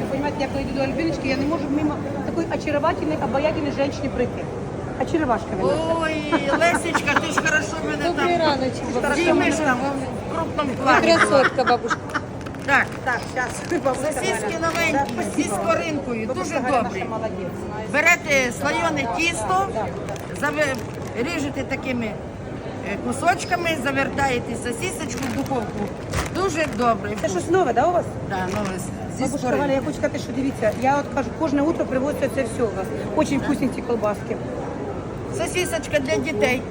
Ви розумієте, я коли йду до Альбіночки, я не можу мимо такої очаровательної, обаятельної жінки прийти. Очаровашка ви. Ой, Лесечка, ти ж хорошо мене Добрий там раночок, бабушка. знімеш там в крупному плані. красотка, бабушка. Так, Так, зараз. сосиски новенькі, зі скоринкою, дуже добрі. Берете слоєне тісто, ріжете такими кусочками, завертаєте сосисочку в духовку. Дуже добре. Це щось нове, да, у вас? Да, зі Бабушка Галя, я хочу сказати, що дивіться, я от кажу, кожне утро привозиться це все у вас. Очень вкусні ці колбаски. Сосисочка для дітей,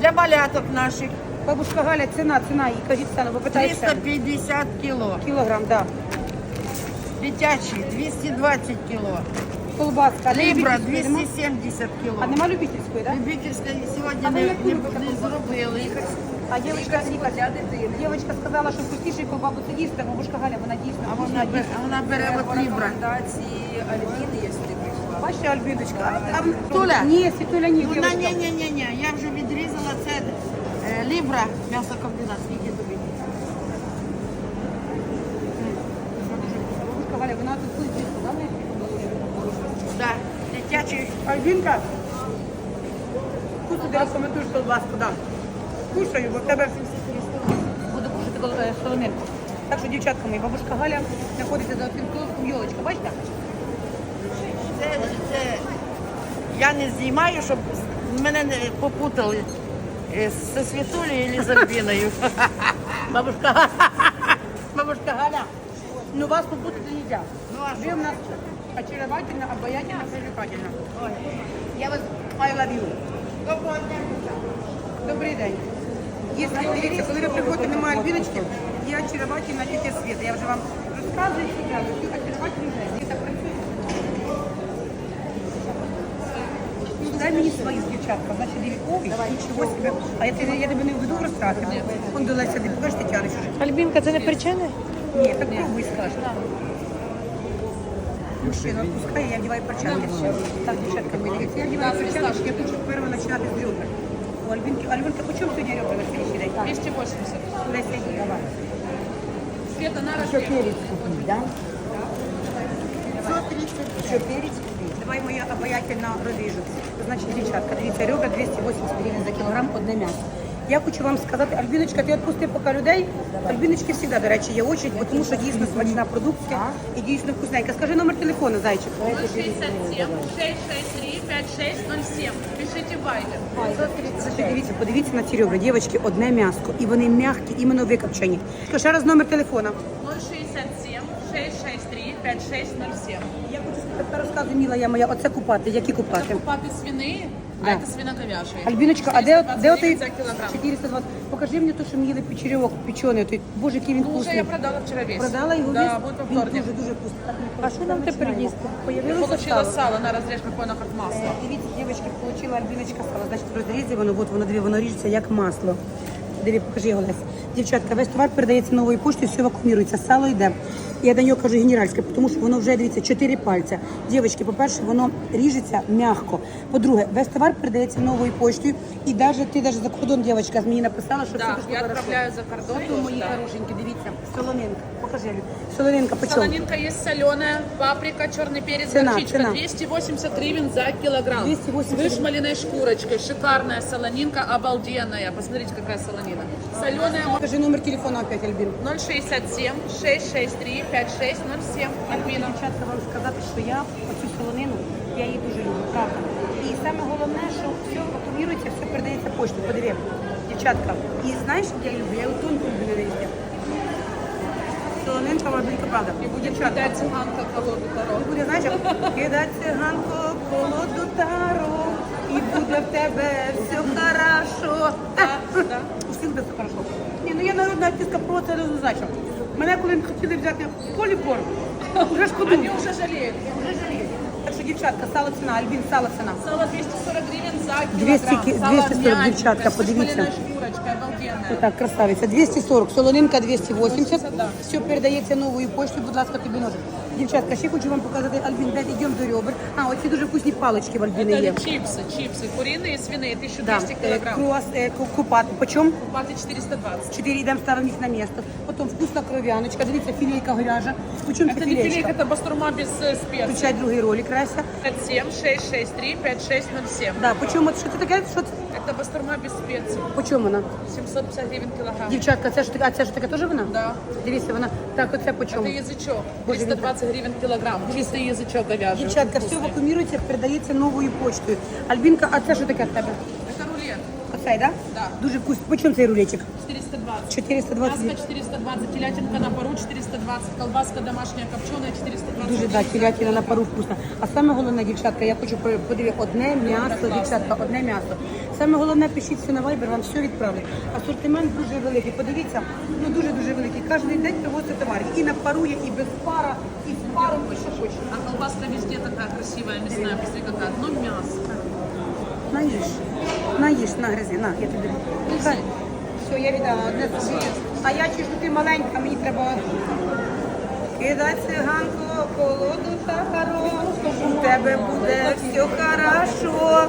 для маляток наших. Бабушка Галя, ціна, ціна, і кажіть ціну, ви питаєте. 350 кіло. Кілограм, да. Дитячі 220 кіло. Колбаска. а Лібра любительської нема? 270 кіло. А нема любительської, да? Любительська сьогодні А ви не, яку не, любите не зробили. А дівчинка, дівчинка сказала, що вкусніший колбасу це дійсно, бабушка Галя, вона дійсно. А вкусна, вона, а вона бере от лібра. Бачите, Альбіночка? А, а, Туля? Ні, Світуля, ні, Ну, дівчинка. ні, ні, ні, ні, я вже відрізала це е, лібра м'ясокомбінат. Скільки? Бабушка Галя, вона тут тут дійсно, да? не? Да, дитячий. Альбінка, вкусно ти рекомендуєш колбаску, да. Кушаю, бо в тебе буду кушати е, солонинку. Так що, дівчатка мої, бабушка Галя знаходиться за цим колоском йолочка, бачите? Це, це я не знімаю, щоб мене не попутали е, зі Світулею і з Альбіною. Бабушка, бабушка Галя, ну вас попутать нельзя. Ну, а Вы у нас очаровательно, обаятельно, привлекательно. Я вас I love you. Добрий день. Якщо дивіться, коли ви приходите, немає альбіночки, є очаровательна тітя Света. Я вже вам розказую, що я люблю. Света. Дай мені свої дівчатка, значить, диві, ой, нічого себе. А я, тебе- я тебе не веду розказати. Он до Леся, покажи Тетяна, що ж. Альбінка, це не причини? Ні, так пробуй скажи. Мужчина отпускай, я одеваю перчатки. Так, девчатка, мои я одеваю перчатки, я хочу перво починати з ребра. У Альбинки, Альбинка, почем сьогодні ребра на сьогоднішній день? 280. Леся, давай. Света на Що рождение. перець купити, да? Що перець купити? Давай моя обаятельно розріжу. Значить, дівчатка, дивіться, ребра 280 гривень за кілограм, одне м'ясо. Я хочу вам сказати, Альбіночка, ти відпусти поки людей. Альбіночки завжди, до речі, є очередь, бо тому що дійсно смачна продукція і дійсно вкусненька. Скажи номер телефону, зайчик. 067 663 5607. Пишите Вайбер. Значить, Дивіться, подивіться на ці ребра. Дівчатки, одне м'яско. І вони м'які, іменно викопчені. Ще раз номер телефона. 067 663 5607. Я хочу тепер розказую, міла я моя, оце купати, які купати. Папы свиные, Да. А это свиноговяжие. Альбіночка, а де, де 429 отий за 420? Покажи мені то, що ми їли печерьок печеный. Той, боже, який він Ну, уже я продала вчера весь. Продала його Да, весь? будет во Він вторник. дуже, дуже вкусний. Так, А що нам тепер їсти? Я получила сало. сало на разрежь воно как масло. Е, Дивіться, дівчатки, получила альбіночка сало. Значить, розрізі воно, от воно, дві, воно ріжеться як масло. Диві, покажи його, Лесь. Дівчатка, весь товар передається новою поштою, все вакуумірується, сало йде. Я до нього кажу генеральське, тому що воно вже, дивіться, чотири пальця. Дівчатки, по-перше, воно ріжеться м'яко. По-друге, весь товар передається новою поштою. І навіть ти навіть за кордон, дівчатка, мені написала, що Да, все я отправляю за кордон Ну, мої да. хорошенькі, дивіться, солонинка. Покажи, Солонинка, по? Солонинка есть соленая, паприка, черный перец, Цена, горчичка. цена. 280 гривен за килограмм. 280 С вышмаленной шкурочкой. Шикарная солонинка, обалденная. Посмотрите, какая солонина. Соленая Покажи номер телефону опять, Альбін. 067 663 5607. Альбина. Дівчатка, вам сказати, що я оцю солонину, я її дуже люблю, правда. І саме головне, що все вакуумірується, все передається поштою. Подиви, дівчатка. І знаєш, як я люблю? Я тонку люблю везде. Солонинка, вабілька, правда. И будет Дівчатка. кидать цыганка колоду дорогу. І буде, знаєш, як кидать циганко колоду тару, і буде в тебе все хорошо. да. У всіх буде все хорошо. Ні, ну я народна артистка про це однозначно. Мене коли хотіли взяти в поліпор, вже шкодую. Они уже жалеют. Так що, дівчатка, сало ціна, Альбін, сало ціна. Сало 240 гривен за 200 ки- Сало 240, мягенькое, девчатка, с подивіться. вышмаленной шкурочкой. обалденная. Красавиця. 240, солонинка 280. 80, да. Все передається новою поштою, будь ласка, тобі ножик. Дівчатка, ще хочу вам показати Альбін, дайте йдемо до ребер. А, оці дуже вкусні палички в Альбіни є. Это чипсы, чипсы, куриные и свиные, 1200 Да, е, килограмм. круас, е, ку- купат. Почем? Купаты 420. 4 йдемо, ставимо їх на місце. Потім вкусна кров'яночка. Дивіться, філейка горяжа. Почем це Это не филейк, філейка? это бастурма без э, специй. Включай другий ролик, Рася. 57 663 5607. Да, почем, от що це таке? Що це? Это бастурма без специй. Почем вона? 750 гривен килограмм. Дівчатка, це ж таке, а це ж таке теж вона? Да. Дивіться, вона. Так, оце почем? Это язычок. Боже, 320 гривен килограмм. Чистый язычок говяжий. Дівчатка, очень все вкусный. вакуумірується, передається новою почтою. Альбінка, а це що таке в тебе? Это рулет. Оцей, да? Да. Дуже вкусний. Почем цей рулетик? 420. 420 Мяско 420, телятинка на пару 420, колбаска домашняя копченая 420. Дуже да, телятина на пару вкусна. А саме головне, дівчатка, я хочу подивити одне м'ясо, дівчатка, одне м'ясо. Саме головне, пишіть все на Viber, вам все відправлять. Асортимент дуже великий. Подивіться, ну дуже дуже великий. Кожен день привозиться товарів. І на пару є, і без пара, і з паром, і що хочеш. А колбаска везде такая красивая, мясная, посмотри какая. Ну мясо. Наїж, наїж, нагризи, на, я тобі. Все, я віддала одне собі. А я чую, ти маленька, мені треба. Кидай циганку, колоду сахару, у тебе буде все хорошо.